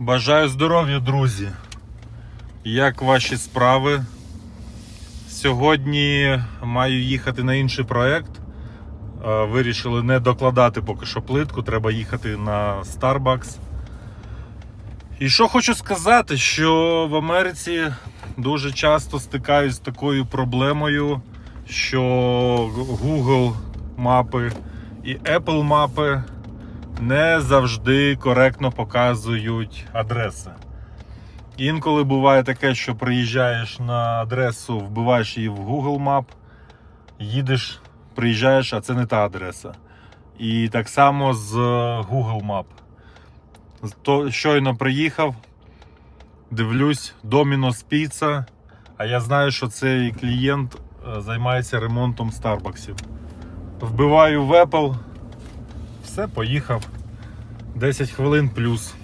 Бажаю здоров'я, друзі. Як ваші справи? Сьогодні маю їхати на інший проект. Е, Вирішили не докладати поки що плитку, треба їхати на Starbucks. І що хочу сказати, що в Америці дуже часто стикаюсь з такою проблемою, що Google мапи і Apple мапи не завжди коректно показують адреси. Інколи буває таке, що приїжджаєш на адресу, вбиваєш її в Google Map, їдеш, приїжджаєш, а це не та адреса. І так само з е, Google Map. То щойно приїхав, дивлюсь, Domino's Pizza, а я знаю, що цей клієнт е, займається ремонтом Старбаксів. Вбиваю в Apple, все, поїхав. 10 хвилин плюс.